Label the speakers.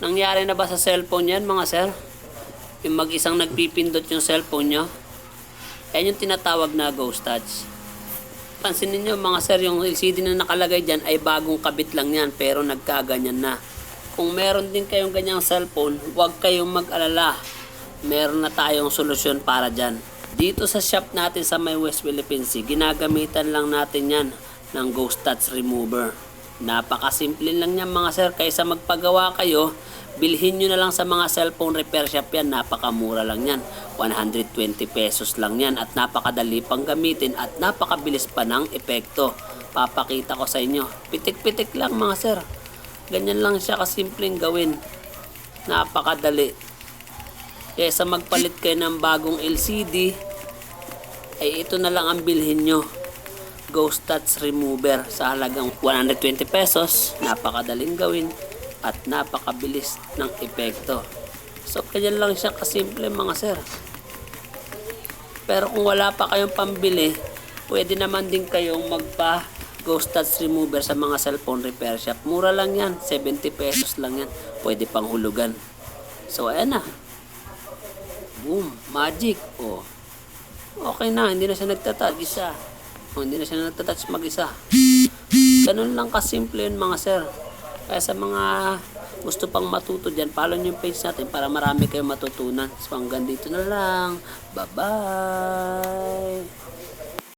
Speaker 1: Nangyari na ba sa cellphone yan mga sir? Yung mag-isang nagpipindot yung cellphone nyo? Yan yung tinatawag na ghost touch. Pansinin nyo mga sir, yung LCD na nakalagay dyan ay bagong kabit lang yan pero nagkaganyan na. Kung meron din kayong ganyang cellphone, huwag kayong mag-alala. Meron na tayong solusyon para dyan. Dito sa shop natin sa may West Philippine Sea, ginagamitan lang natin yan ng ghost touch remover. Napakasimple lang yan mga sir. Kaysa magpagawa kayo, bilhin nyo na lang sa mga cellphone repair shop yan. Napakamura lang yan. 120 pesos lang yan. At napakadali pang gamitin at napakabilis pa ng epekto. Papakita ko sa inyo. Pitik-pitik lang mga sir. Ganyan lang siya kasimpleng gawin. Napakadali. Kaysa magpalit kayo ng bagong LCD, ay ito na lang ang bilhin nyo. Ghost Touch Remover sa halagang 120 pesos. Napakadaling gawin at napakabilis ng epekto. So, kanya lang siya kasimple mga sir. Pero kung wala pa kayong pambili, pwede naman din kayong magpa Ghost Touch Remover sa mga cellphone repair shop. Mura lang yan. 70 pesos lang yan. Pwede pang hulugan. So, ayan na. Boom. Magic. Oh. Okay na. Hindi na siya nagtatouch. Isa. Oh, hindi na siya nagtatouch mag-isa. Ganun lang kasimple yun mga sir. Kaya sa mga gusto pang matuto dyan, follow nyo yung page natin para marami kayong matutunan. So hanggang dito na lang. Bye-bye!